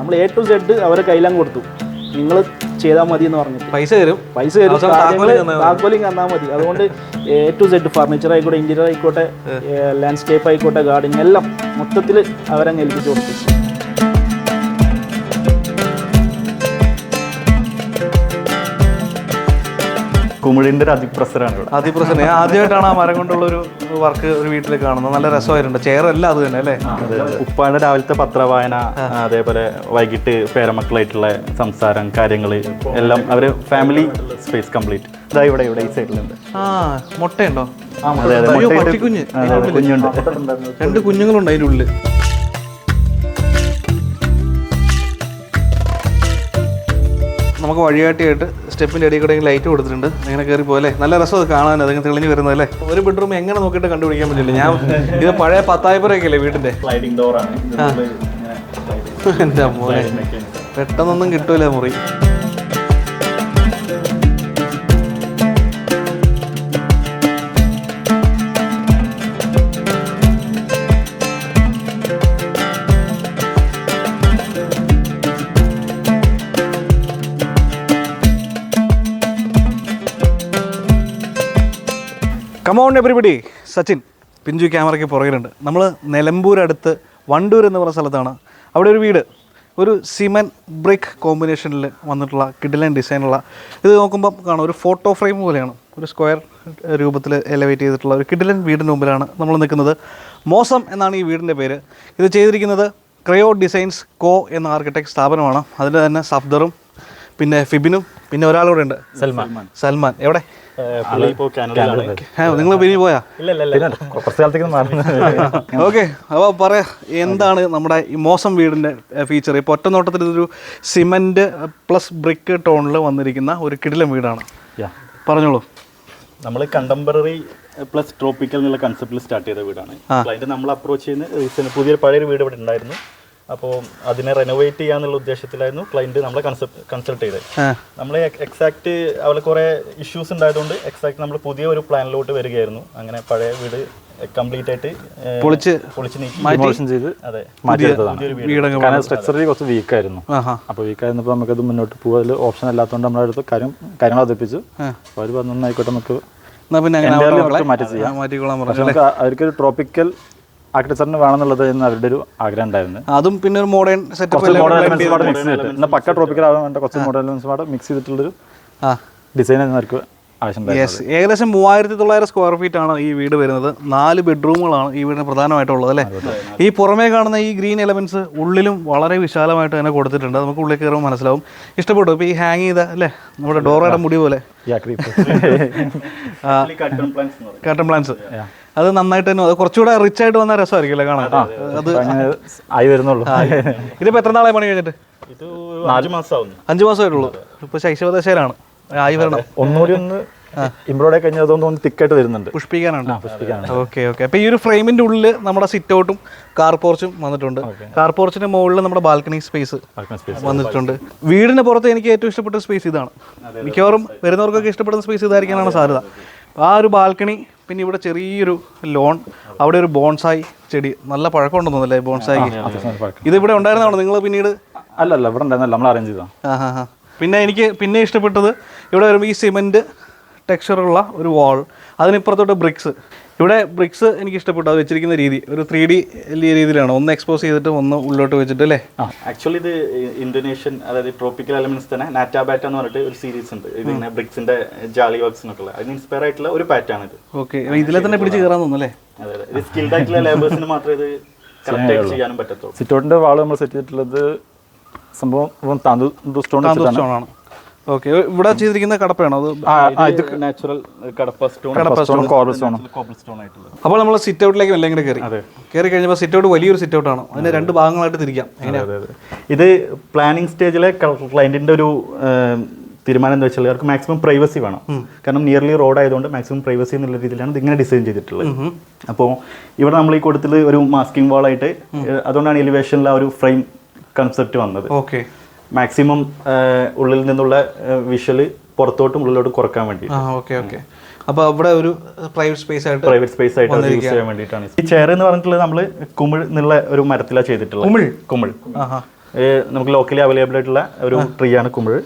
നമ്മൾ A to Z അവരെ കയ്യിലും കൊടുത്തു. നിങ്ങൾ ചെയ്താൽ മതി എന്ന് പറഞ്ഞു പൈസ തരും. പൈസ തരും. താക്കോലിങ് തന്നാൽ മതി. അതുകൊണ്ട് എ ടു സെഡ് ഫർണിച്ചർ ആയിക്കോട്ടെ ഇന്റീരിയർ ആയിക്കോട്ടെ ലാൻഡ്സ്കേപ്പ് ആയിക്കോട്ടെ ഗാർഡനിങ് എല്ലാം മൊത്തത്തിൽ അവരങ്ങ് ഏൽപ്പിച്ചു കൊടുത്തു. കുമിഴിന്റെ ഒരു അതിപ്രസരാണ് ഇവിടെ. അതിപ്രസരം. ഞാൻ ആദ്യമായിട്ടാണ് ആ മരം കൊണ്ടുള്ള ഒരു വർക്ക് ഒരു വീട്ടിൽ കാണുന്നത്. നല്ല രസമായിട്ടുണ്ട്. ചെയർ അത് തന്നെ അല്ലേ. ഉപ്പാന്റെ രാവിലത്തെ പത്രവായന അതേപോലെ വൈകിട്ട് പേരമക്കളായിട്ടുള്ള സംസാരം കാര്യങ്ങൾ എല്ലാം അവർ ഫാമിലി സ്പേസ് കംപ്ലീറ്റ് ഇതാ ഇവിടെ ഇവിടെ ഈ സൈഡിലുണ്ട്. ആ മുട്ടയുണ്ടോ? കുഞ്ഞുണ്ട്. രണ്ട് കുഞ്ഞുങ്ങളുണ്ട് അതിന്റെ ഉള്ളിൽ നമുക്ക് വഴികാട്ടിയായിട്ട് സ്റ്റെപ്പിന്റെ ഇടയിൽ കൂടെ ലൈറ്റ് കൊടുത്തിട്ടുണ്ട്. അങ്ങനെ കയറി പോലെ നല്ല രസം അത് കാണാൻ അതിങ്ങനെ തെളിഞ്ഞ് വരുന്നത് അല്ലേ? ഒരു ബെഡ്റൂം എങ്ങനെ നോക്കിയിട്ട് കണ്ടുപിടിക്കാൻ പറ്റില്ല. ഞാൻ ഇത് പഴയ പത്തായപ്പുറയൊക്കെ അല്ലേ ഡോറാണ് എന്റെ മോനെ. പെട്ടെന്നൊന്നും കിട്ടൂല മുറി. കമോൺ എവരിബഡി സച്ചിൻ പിഞ്ചു ക്യാമറയ്ക്ക് പുറകിലുണ്ട്. നമ്മൾ നിലമ്പൂരടുത്ത് വണ്ടൂർ എന്ന് പറഞ്ഞ സ്ഥലത്താണ്. അവിടെ ഒരു വീട്. ഒരു സിമൻ ബ്രിക്ക് കോമ്പിനേഷനിൽ വന്നിട്ടുള്ള കിഡിലൻ ഡിസൈനുള്ള. ഇത് നോക്കുമ്പോൾ കാണാം ഒരു ഫോട്ടോ ഫ്രെയിം പോലെയാണ്. ഒരു സ്ക്വയർ രൂപത്തിൽ എലവേറ്റ് ചെയ്തിട്ടുള്ള ഒരു കിഡിലൻ വീടിന്റെ മുമ്പിലാണ് നമ്മൾ നിൽക്കുന്നത്. മോസം എന്നാണ് ഈ വീടിന്റെ പേര്. ഇത് ചെയ്തിരിക്കുന്നത് ക്രയോ ഡിസൈൻസ് കോ എന്ന ആർക്കിടെക്ട് സ്ഥാപനമാണ്. അതിൽ തന്നെ സഫ്ദറും പിന്നെ ഫിബിനും പിന്നെ ഒരാളൂടെ ഉണ്ട്. സൽമാൻ. സൽമാൻ. എവിടെ? നിങ്ങൾ പിന്നെ പോയാ? ഓക്കെ അപ്പോൾ പറയാ എന്താണ് നമ്മുടെ ഈ മോശം വീടിന്റെ ഫീച്ചർ ഇപ്പോൾ ഒറ്റ നോട്ടത്തിൽ ഇതൊരു സിമെന്റ് പ്ലസ് ബ്രിക്ക് ടോണിൽ വന്നിരിക്കുന്ന ഒരു കിടിലം വീടാണ്. പറഞ്ഞോളൂ. നമ്മൾ കണ്ടംപററി പ്ലസ് ട്രോപ്പിക്കൽ എന്നുള്ള കൺസെപ്റ്റിൽ സ്റ്റാർട്ട് ചെയ്ത വീടാണ്. അതിന്റെ നമ്മൾ അപ്രോച്ച് ചെയ്യുന്ന പുതിയ പുതിയൊരു പഴയൊരു വീട് ഇവിടെ ഉണ്ടായിരുന്നു. അപ്പോൾ അതിനെ റെനോവേറ്റ് ചെയ്യാന്നുള്ള ഉദ്ദേശത്തിലായിരുന്നു ക്ലയന്റ് നമ്മളെ കൺസൾട്ട് ചെയ്തത്. നമ്മൾ എക്സാക്ട് അവളെ കുറേ ഇഷ്യൂസ് ഉണ്ടായതുകൊണ്ട് എക്സാക്ട് നമ്മൾ പുതിയ ഒരു പ്ലാനിലോട്ട് വരികയായിരുന്നു. അങ്ങനെ പഴയ വീട് കംപ്ലീറ്റ് ആയിട്ട് പൊളിച്ച് പൊളിച്ച് നീക്കി. ചെയ്ത് അതെ. മാറ്റിയെടുത്തതാണ് വീടങ്ങ് സ്ട്രക്ചറിൽ കുറച്ച് വീക്ക് ആയിരുന്നു. അപ്പൊ അപ്പോൾ വീക്ക് ആയിരുന്നപ്പോൾ നമുക്കത് മുന്നോട്ട് പോകാൻ ഓപ്ഷൻ അല്ലാത്തതുകൊണ്ട് നമ്മുടെ അടുത്ത് കാര്യം കാര്യങ്ങൾ അതിപ്പിച്ചു അപ്പോൾ അവർ പറഞ്ഞു ആയിക്കോട്ടെ നമുക്ക് നമുക്ക് അവർക്കൊരു ട്രോപ്പിക്കൽ ആർക്കിടെക്ചറിന് വേണമെന്നുള്ളത് എന്ന് അവരുടെ ഒരു ആഗ്രഹം ഉണ്ടായിരുന്നു. അതും പിന്നെ ഒരു മോഡേൺ സെറ്റപ്പ് എലമെന്റ്സ് പാടെ മിക്സ് ചെയ്തിട്ട്. എന്നാൽ പക്ക ട്രോപ്പിക്കൽ ആവാൻ വേണ്ട കുറച്ച് മോഡേൺ എലമെന്റ്സ് പാടെ മിക്സ് ചെയ്തിട്ടുള്ളൊരു ആ. ഡിസൈൻ ആയിരുന്നു അവർക്ക് യെസ് ഏകദേശം മൂവായിരത്തി തൊള്ളായിരം സ്ക്വയർ ഫീറ്റ് ആണ് ഈ വീട് വരുന്നത്. നാല് ബെഡ്റൂമുകളാണ് ഈ വീടിന് പ്രധാനമായിട്ടുള്ളത് അല്ലേ? ഈ പുറമേ കാണുന്ന ഈ ഗ്രീൻ എലമെന്റ്സ് ഉള്ളിലും വളരെ വിശാലമായിട്ട് തന്നെ കൊടുത്തിട്ടുണ്ട്. നമുക്ക് ഉള്ളിൽ കയറുമ്പോൾ മനസ്സിലാവും. ഇഷ്ടപ്പെട്ടു. ഇപ്പോൾ ഈ ഹാങ് ചെയ്ത അല്ലേ? നമ്മുടെ ഡോറയുടെ മുടി പോലെ. കട്ടൺ പ്ലാൻസ് അത് നന്നായിട്ട് തന്നെ അത് കുറച്ചുകൂടെ റിച്ച് ആയിട്ട് വന്ന രസമായിരിക്കും അല്ലേ കാണാൻ അത് ആയി വരുന്നുള്ളൂ. ഇതിപ്പോ എത്ര നാളെ പണി കഴിഞ്ഞിട്ട്? അഞ്ചു മാസമായിട്ടുള്ളൂ. ഇപ്പൊ ശൈശവദശയിലാണ്. ആയി വരണം. ഒന്നുകൂടി ഒന്ന് അതൊന്നും ഒന്ന് തിക്കായിട്ട് വരുന്നുണ്ട്. പുഷ്പിക്കാനുണ്ട്. പുഷ്പിക്കാനുണ്ട്. Okay okay. അപ്പോൾ ഈ ഒരു ഫ്രെയിമിന്റെ ഉള്ളിൽ നമ്മുടെ സിറ്റ് ഔട്ടും കാർ പോർച്ചും വന്നിട്ടുണ്ട്. കാർ പോർച്ചിന് മുകളിൽ നമ്മുടെ ബാൽക്കണി സ്പേസ് വന്നിട്ടുണ്ട്. വീടിന് പുറത്ത് എനിക്ക് ഏറ്റവും ഇഷ്ടപ്പെട്ട സ്പേസ് ഇതാണ്. മിക്കവാറും വരുന്നവർക്കൊക്കെ ഇഷ്ടപ്പെടുന്ന സ്പേസ് ഇതായിരിക്കാനാണ് സാധ്യത. ആ ഒരു ബാൽക്കണി പിന്നെ ഇവിടെ ചെറിയൊരു ലോൺ അവിടെ ഒരു ബോൺസായി ചെടി. നല്ല പഴക്കം ഉണ്ടെന്നല്ലേ ബോൺസായി. ഇത് ഇവിടെ ഉണ്ടായിരുന്നാണോ നിങ്ങൾ പിന്നീട്? അല്ല അല്ല ഇവിടെ ഉണ്ടായിരുന്നല്ല നമ്മൾ അറേഞ്ച് ചെയ്താ ആ പിന്നെ എനിക്ക് പിന്നെ ഇഷ്ടപ്പെട്ടത് ഇവിടെ വരുമ്പോൾ ഈ സിമെന്റ് ടെക്സ്ചറുള്ള ഒരു വാൾ അതിനിപ്പുറത്തോട്ട് ബ്രിക്സ് ഇവിടെ ബ്രിക്സ് എനിക്ക് ഇഷ്ടപ്പെട്ടു. അത് വെച്ചിരിക്കുന്ന രീതി. ഒരു ത്രീ ഡി രീതിയിലാണ്. ഒന്ന് എക്സ്പോസ് ചെയ്തിട്ട് ഒന്ന് ഉള്ളോട്ട് വെച്ചിട്ട് അല്ലേ? ആക്ച്വലി ഇത് ഇന്തോനേഷ്യൻ അതായത് ട്രോപ്പിക്കൽ എലമെന്റ്സ് തന്നെ. നാറ്റാബാറ്റ എന്ന് പറഞ്ഞിട്ട് ഒരു സീരീസ് ഉണ്ട്. ഇതിങ്ങനെ ബ്രിക്സിന്റെ ജാലി വർക്ക്സ് എന്നൊക്കെ ഉള്ള അതിന് ഇൻസ്പയർ ആയിട്ടുള്ള ഒരു പാറ്റേൺ ഇത്. ഓക്കെ ഇതിലെ തന്നെ പിടിച്ച് കയറാൻ തോന്നുന്നല്ലേ അതെ അതെ. ഇത് സ്കിൽഡ് ആയിട്ടുള്ള ലേബേഴ്സിന് മാത്രമേ ഇത് കറക്റ്റ് ആയിട്ട് ചെയ്യാനും പറ്റത്തുള്ളൂ. സിറ്റോട്ടിന്റെ വാൾ നമ്മൾ സെറ്റ് ചെയ്തിട്ടുള്ളത് സംഭവം താന്തൂ സ്റ്റോൺ സ്റ്റോണാണ് ഓക്കെ ഇവിടെ ചെയ്തിരിക്കുന്ന കടപ്പയാണോ? അത് natural Kadappa stone Kadappa stone corbel stone stone ആയിട്ടുള്ളത് അപ്പോൾ നമ്മൾ സിറ്റ് ഔട്ടിലേക്ക് എല്ലാം കൂടെ കയറി കയറി കഴിഞ്ഞപ്പോൾ സിറ്റ് ഔട്ട് വലിയൊരു സിറ്റ് ഔട്ടാണ് അതിന് രണ്ട് ഭാഗങ്ങളായിട്ട് തിരിക്കാം. ഇത് പ്ലാനിങ് സ്റ്റേജിലെ ക്ലയന്റിന്റെ ഒരു തീരുമാനം എന്ന് വെച്ചാൽ അവർക്ക് മാക്സിമം പ്രൈവസി വേണം. കാരണം നിയർലി റോഡ് ആയതുകൊണ്ട് മാക്സിമം പ്രൈവസി എന്നുള്ള രീതിയിലാണ് ഇതിങ്ങനെ ഡിസൈൻ ചെയ്തിട്ടുള്ളത്. അപ്പോൾ ഇവിടെ നമ്മൾ ഈ കൊടുത്തത് ഒരു മാസ്കിംഗ് വാളായിട്ട് അതുകൊണ്ടാണ് എലിവേഷനിൽ ആ ഒരു ഫ്രെയിം കൺസെപ്റ്റ് വന്നത്. ഓക്കെ മാക്സിമം ഉള്ളിൽ നിന്നുള്ള വിഷ്വൽ പുറത്തോട്ടും ഉള്ളിലോട്ടും കുറയ്ക്കാൻ വേണ്ടി ഓക്കെ ഓക്കെ. അപ്പോൾ അവിടെ ഒരു പ്രൈവറ്റ് സ്പേസ് ആയിട്ട് പ്രൈവറ്റ് സ്പേസ് ആയിട്ട് യൂസ് ചെയ്യാൻ വേണ്ടിയിട്ടാണ്. ഈ ചെയർ എന്ന് പറഞ്ഞിട്ടുള്ളത് നമ്മൾ കുമിൾ എന്നുള്ള ഒരു മരത്തിലാണ് ചെയ്തിട്ടുള്ളത്. കുമിൾ? കുമിൾ. നമുക്ക് ലോക്കലി അവൈലബിൾ ആയിട്ടുള്ള ഒരു ട്രീ ആണ് കുമിഴ്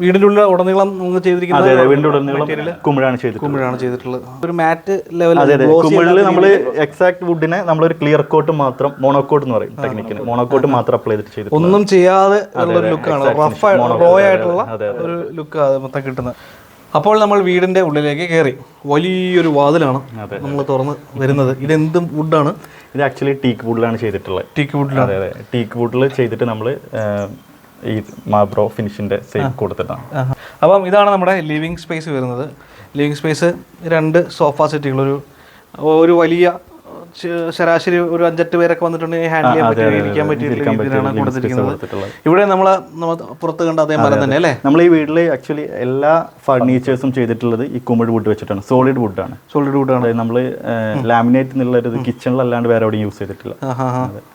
വീടിന്റെ ഉള്ളിൽ ഉടനീളം നമുക്ക് ചെയ്തിരിക്കുന്നത് അതെ അതെ വീണ്ടും ഉടനീളം കുമിഴാണ് ചെയ്തിട്ടുള്ളത്. കുമ്പിഴാണ് ചെയ്തിട്ടുള്ളത്. ഒരു മാറ്റ് ലെവൽ അതെ അതെ. കുമിഴിൽ നമ്മൾ എക്സാക്ട് വുഡിനെ ഒരു ക്ലിയർ കോട്ട് മാത്രം മോണോക്കോട്ട് എന്ന് പറയും ടെക്നിക്കിന് മോണോക്കോട്ട് മാത്രം അപ്ലൈ ചെയ്തിട്ട് ഒന്നും ചെയ്യാതെ ഉള്ള ഒരു ലുക്കാണ് റഫ് റോ ആയിട്ടുള്ള ഒരു ലുക്ക് മൊത്തം കിട്ടുന്നത്. അപ്പോൾ നമ്മൾ വീടിന്റെ ഉള്ളിലേക്ക് കയറി വലിയൊരു വാതിലാണ് നമ്മൾ തുറന്ന് വരുന്നത്. ഇതെന്തും വുഡാണ് ഇത് ആക്ച്വലി ടീക്ക് വുഡിലാണ് ചെയ്തിട്ടുള്ളത്. ടീക്ക് വുഡിലാണ് അതെ അതെ. ടീക്ക് വുഡിൽ ചെയ്തിട്ട് നമ്മൾ ഈ മാബ്രോ ഫിനിഷിന്റെ സെയിം കൊടുത്തിട്ടാണ്. അപ്പം ഇതാണ് നമ്മുടെ ലിവിങ് സ്പേസ് വരുന്നത്. ലിവിങ് സ്പേസ് രണ്ട് സോഫ സെറ്റുകളൊരു ഒരു ഒരു വലിയ ശരാശരി ഒരു അഞ്ചെട്ട് പേരൊക്കെ വന്നിട്ടുണ്ടെങ്കിൽ ഹാൻഡിൽ ചെയ്യാൻ പറ്റിയ ഇരിക്കാൻ പറ്റിയ രീതിയിലാണ് കൊടുത്തിരിക്കുന്നത്. ഇവിടെ നമ്മൾ പുറത്ത് കണ്ട അതേ മരം തന്നെ അല്ലേ? നമ്മൾ ഈ വീട്ടിൽ ആക്ച്വലി എല്ലാ ഫർണിച്ചേഴ്സും ചെയ്തിട്ടുള്ളത് ഈ കുമിഴ് വുഡ് വെച്ചിട്ടാണ്. സോളിഡ് വുഡ് ആണ്. സോളിഡ് വുഡ് ആണ്. നമ്മൾ ലാമിനേറ്റ് എന്നുള്ള ഒരു കിച്ചണിലല്ലാണ്ട് വേറെ എവിടെയും യൂസ് ചെയ്തിട്ടില്ല.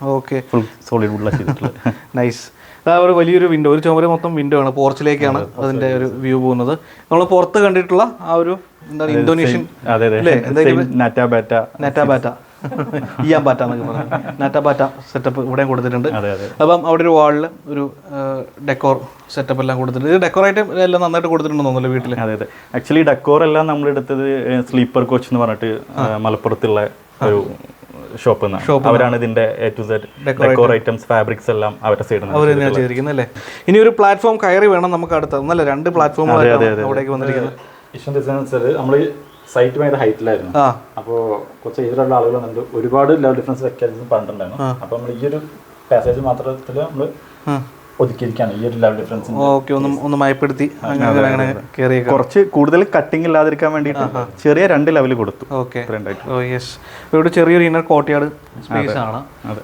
ഓക്കെ. ഫുൾ സോളിഡ് വുഡിലാണ് ചെയ്തിട്ടുള്ളത്. നൈസ് ഒരു വലിയൊരു വിൻഡോ ഒരു ചുമര് മൊത്തം വിൻഡോ ആണ് പോർച്ചിലേക്കാണ് അതിന്റെ ഒരു വ്യൂ പോകുന്നത്. നമ്മൾ പുറത്ത് കണ്ടിട്ടുള്ള ആ ഒരു എന്താണ് ഇന്തോനേഷ്യൻ നാറ്റാബാറ്റ. ഇയാൻ ബാറ്റ എന്നൊക്കെ പറഞ്ഞു നാറ്റാബാറ്റ സെറ്റപ്പ് ഇവിടെയും കൊടുത്തിട്ടുണ്ട്. അപ്പം അവിടെ ഒരു വാളിൽ ഒരു ഡെക്കോർ സെറ്റപ്പ് എല്ലാം കൊടുത്തിട്ടുണ്ട്. ഇത് ഡെക്കോറേറ്റ് എല്ലാം നന്നായിട്ട് കൊടുത്തിട്ടുണ്ടെന്ന് തോന്നുന്നു വീട്ടിൽ അതെ അതെ. ആക്ച്വലി ഡെക്കോർ എല്ലാം നമ്മൾ എടുത്തത് സ്ലീപ്പർ കോച്ച് എന്ന് പറഞ്ഞിട്ട് മലപ്പുറത്തുള്ള ഒരു ഷോപ്പ് അവരാണ് ഇതിന്റെ A to Z decor items fabrics എല്ലാം അവരുടെ സൈഡിൽ അവർ തന്നെയാണ് ചെയ്തിരിക്കുന്നത് അല്ലേ? ഇനി ഒരു പ്ലാറ്റ്ഫോം കയറി വേണം നമുക്ക് അടുത്ത ഒന്നല്ല? രണ്ട് പ്ലാറ്റ്ഫോമുകളാണ് അവിടേക്ക് വന്നിരിക്കുന്നത്. ഇഷ്ടം വെച്ചാൽ നമ്മൾ സൈറ്റ് ഭയങ്കര ഹൈറ്റിലായിരുന്നു അപ്പോൾ കുറച്ച് ഏജിലുള്ള ആളുകൾ വന്നിട്ട് ഒരുപാട് ലെവൽ ഡിഫറൻസ് വെക്കാനും പറഞ്ഞിട്ടുണ്ടായിരുന്നു അപ്പോൾ നമ്മൾ ഈ ഒരു പാസേജ് മാത്രത്തിൽ നമ്മൾ ഒതുക്കിയിരിക്കുകയാണ് ഈ ഒരു ലെവൽ ഡിഫറൻസ് ഓക്കെ ഒന്ന് ഒന്ന് മയപ്പെടുത്തി. അങ്ങനെ അങ്ങനെ കയറിയേക്കാം കുറച്ച് കൂടുതൽ കട്ടിങ് ഇല്ലാതിരിക്കാൻ വേണ്ടിയിട്ട് ചെറിയ രണ്ട് ലെവൽ കൊടുത്തു. ഓക്കെ. ഓ യെസ് ഇവിടെ ചെറിയൊരു ഇന്നർ കോട്ടയാട് സ്പേസ് ആണ്. അത്.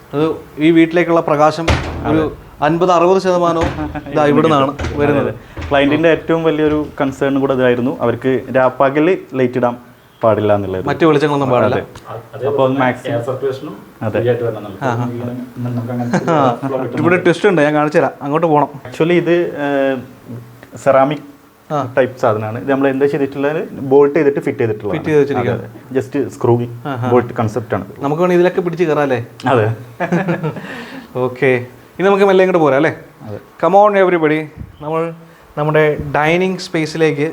ഈ വീട്ടിലേക്കുള്ള പ്രകാശം ഒരു അൻപത് അറുപത് ശതമാനവും ഇതാ ഇവിടെ നിന്നാണ് വരുന്നത്. ക്ലയന്റിന്റെ ഏറ്റവും വലിയൊരു കൺസേൺ കൂടെ ഇതായിരുന്നു. അവർക്ക് രാപ്പകൽ ലൈറ്റ് ഇടാൻ പാടില്ല എന്നുള്ളത് മറ്റു വെളിച്ചങ്ങളൊന്നും പാടില്ല. അപ്പോൾ മാക്സിമം അതെ. ഇവിടെ ട്വിസ്റ്റ് ഉണ്ട് ഞാൻ കാണിച്ചു തരാം. അങ്ങോട്ട് പോകണം ആക്ച്വലി ഇത് സെറാമിക് ടൈപ്പ് സാധനമാണ്. ഇത് നമ്മൾ എന്താ ചെയ്തിട്ടുള്ളത്? ബോൾട്ട് ചെയ്തിട്ട് ഫിറ്റ് ഫിറ്റ് ചെയ്ത് വെച്ചിരിക്കുന്നത് ചെയ്തിട്ടുള്ളത് ജസ്റ്റ് സ്ക്രൂ ബോൾട്ട് കൺസെപ്റ്റ് ആണ്. നമുക്ക് വേണമെങ്കിൽ ഇതിലൊക്കെ പിടിച്ച് കയറാം അല്ലേ അതെ. ഓക്കെ ഇനി നമുക്ക് മെല്ലെ ഇങ്ങോട്ട് പോരാം അല്ലേ? കമോൺ എവറിബഡി നമ്മൾ നമ്മുടെ ഡൈനിങ് സ്പേസിലേക്ക്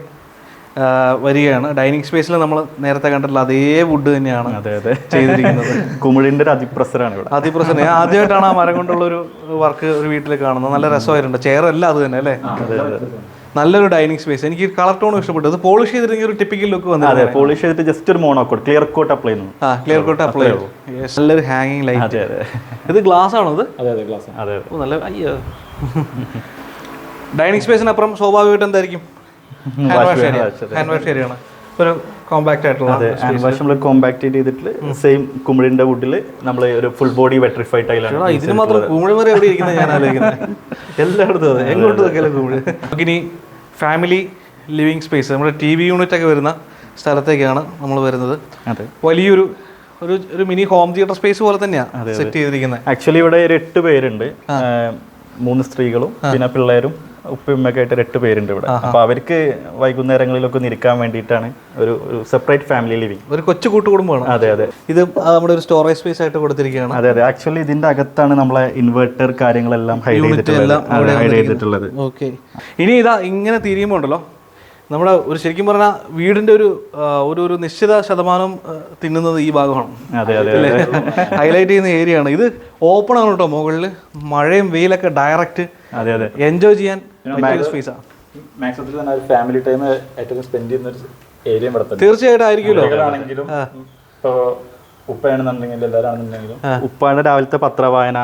വരികയാണ്. ഡൈനിങ് സ്പേസിൽ നമ്മൾ നേരത്തെ കണ്ടിട്ടുള്ള അതേ വുഡ് തന്നെയാണ് അതെ അതെ. ചെയ്തിരിക്കുന്നത്. കുമിഴിന്റെ ഒരു അതിപ്രസരാണ് ഇവിടെ. അതിപ്രസന്ന ഞാൻ ആദ്യമായിട്ടാണ് ആ മരം കൊണ്ടുള്ള ഒരു വർക്ക് ഒരു വീട്ടിൽ കാണുന്നത്. നല്ല രസമായിട്ടുണ്ട്. ചെയർ അല്ല അത് തന്നെ അല്ലേ? നല്ലൊരു ഡൈനിങ് സ്പേസ് എനിക്ക് കളർ ടോൺ ഇഷ്ടപ്പെട്ടു. അത് പോളിഷ് ചെയ്തിരുന്നെങ്കിൽ ഒരു ടിപ്പിക്കൽ ലുക്ക് വന്നു അതെ പോളിഷ് ചെയ്തിട്ട് ജസ്റ്റ് ഒരു മോണോക്കോട്ട് ക്ലിയർ കോട്ട് അപ്ലൈ ചെയ്യുന്നു. ആ ക്ലിയർ കോട്ട് അപ്ലൈ ചെയ്തു. നല്ലൊരു ഹാങ്ങിങ് ലൈറ്റ് അതെ അതെ. ഇത് ഗ്ലാസ് ആണോ ഇത്? അതെ അതെ ഗ്ലാസ് അതെ അതെ. നല്ല അയ്യോ. ഡൈനിങ് സ്പേസിനപ്പുറം സ്വാഭാവികമായിട്ട് എന്തായിരിക്കും? ആണ്. ഒരു കോമ്പാക്ട് ആയിട്ടുള്ള അതെ ഹാൻഡ് വാഷ് നമ്മൾ കോമ്പാക്ട് ചെയ്തിട്ട് സെയിം കുമിഴിന്റെ വുഡിൽ നമ്മൾ ഒരു ഫുൾ ബോഡി വെട്രിഫൈഡ് എടാ, ടൈലാണ് ഇതിന് മാത്രം കുമിഴിമര എവിടെ ഇരിക്കുന്നത് ഞാൻ ആലോചിക്കുന്നത് എല്ലായിടത്തും അതെ എങ്ങോട്ട് നോക്കിയാലും കുമിഴ് നമുക്കിനി ഫാമിലി ലിവിങ് സ്പേസ് നമ്മുടെ ടി വി യൂണിറ്റ് ഒക്കെ വരുന്ന സ്ഥലത്തേക്കാണ് നമ്മൾ വരുന്നത്. അതെ. വലിയൊരു ഒരു ഒരു മിനി ഹോം തിയേറ്റർ സ്പേസ് പോലെ തന്നെയാണ് സെറ്റ് ചെയ്തിരിക്കുന്നത് ആക്ച്വലി ഇവിടെ ഒരു എട്ട് പേരുണ്ട്. മൂന്ന് സ്ത്രീകളും പിന്നെ പിള്ളേരും ഉപ്പയുമ്മയൊക്കെ ആയിട്ട് എട്ട് പേരുണ്ട് ഇവിടെ. അപ്പൊ അവർക്ക് വൈകുന്നേരങ്ങളിലൊക്കെ ഒന്ന് ഇരിക്കാൻ വേണ്ടിയിട്ടാണ് ഒരു ഒരു സെപ്പറേറ്റ് ഫാമിലി ലിവിങ് ഒരു കൊച്ചു കൂട്ടുകുടുംബമാണ് അതെ അതെ. ഇത് നമ്മുടെ ഒരു സ്റ്റോറേജ് സ്പേസ് ആയിട്ട് കൊടുത്തിരിക്കുകയാണ്. അതെ അതെ. ആക്ച്വലി ഇതിന്റെ അകത്താണ് നമ്മളെ ഇൻവെർട്ടർ കാര്യങ്ങളെല്ലാം ഹൈഡ് ചെയ്തിട്ടുള്ളത്. എല്ലാം ഹൈഡ് ചെയ്തിട്ടുള്ളത്. ഓക്കെ ഇനി ഇതാ ഇങ്ങനെ തിരിയുമ്പോൾ ഉണ്ടല്ലോ. നമ്മുടെ ഒരു ശരിക്കും പറഞ്ഞാൽ വീടിന്റെ ഒരു ഒരു ഒരു നിശ്ചിത ശതമാനം തിന്നുന്നത് ഈ ഭാഗമാണ്. അതെ അതെ ഹൈലൈറ്റ് ചെയ്യുന്ന ഏരിയ ആണ്. ഇത് ഓപ്പൺ ആണ് കേട്ടോ മുകളിൽ മഴയും വെയിലൊക്കെ ഡയറക്റ്റ് അതെ അതെ. എൻജോയ് ചെയ്യാൻ സ്പേസ് സ്പേസാണ് മാക്സിമത്തിൽ തന്നെ ഫാമിലി ടൈം ഏറ്റവും സ്പെൻഡ് ചെയ്യുന്ന ഒരു ഏരിയ തീർച്ചയായിട്ടും ആയിരിക്കുമല്ലോ. ആണെങ്കിലും ഇപ്പോ എല്ലാവരാണെന്നുണ്ടെങ്കിലും ഉപ്പാണ് രാവിലത്തെ പത്രവായന